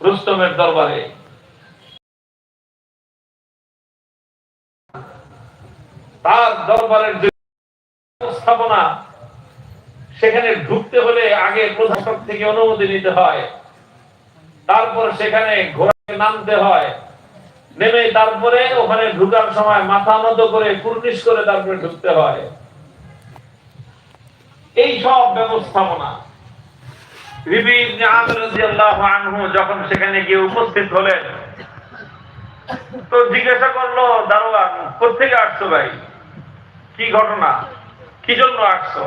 রুস্তমের দরবারে। তার দরবারের যে উপস্থাপনা সেখানে ঢুকতে হলে আগে প্রশাসক থেকে অনুমতি নিতে হয়। তারপর সেখানে ঘোড়াকে নামতে হয়। নেমে তারপরে ওখানে ঢুকার সময় মাথা নত করে, কুর্নিশ করে তারপরে ঢুকতে হয়। এই সব ব্যবস্থাপনা যখন সেখানে গিয়ে উপস্থিত হলেন, তো জিজ্ঞাসা করল কোথেকে আসছো ভাই? কি ঘটনা? কি জন্য আসছো?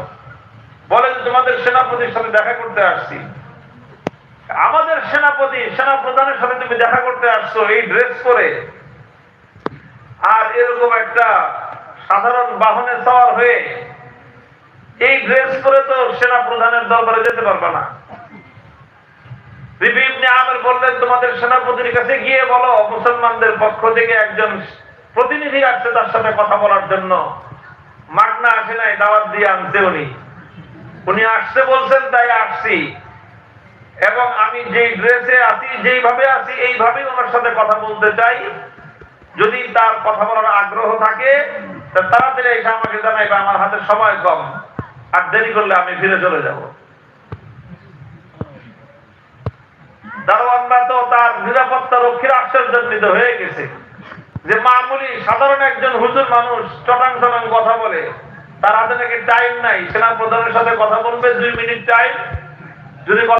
বলেন, তোমাদের সেনাপতির সাথে দেখা করতে আসছি। আমাদের সেনাপতি সেনা প্রধানের সাথে তুমি দেখা করতে আসছো এই ড্রেস পরে? আর এরকম একটা সাধারণ বাহনে সওয়ার হয়ে এই ড্রেস পরে তো সেনা প্রধানের দরবারে যেতে পারবে না। বললেন, তোমাদের সেনাপতির কাছে গিয়ে বলো, মুসলমানদের পক্ষ থেকে একজন প্রতিনিধি আসছে তার সাথে কথা বলার জন্য। মাগনা আসে দাওয়াত দিয়ে আনছে উনি। উনি আসছে বলছেন, তাই আসছি। এবং আমি যেই ড্রেসে আছি, যেইভাবে আছি, এইভাবেই ওনার সাথে কথা বলতে চাই। যদি তার কথা বলার আগ্রহ থাকে তাড়াতাড়ি এসে আমাকে জানাইবে, আমার হাতে সময় কম। আর দেরি করলে আমি ফিরে চলে যাব। তো তার নিরাপত্তা রক্ষীর আশ্চর্যান্বিত হয়ে গেছে। যে মামুলি সাধারণ একজন হুজুর মানুষ চটাং চটাং কথা বলে, তার হাতে নাকি টাইম নাই সেনা প্রধানের সাথে কথা বলবে, দুই মিনিট টাইম যদি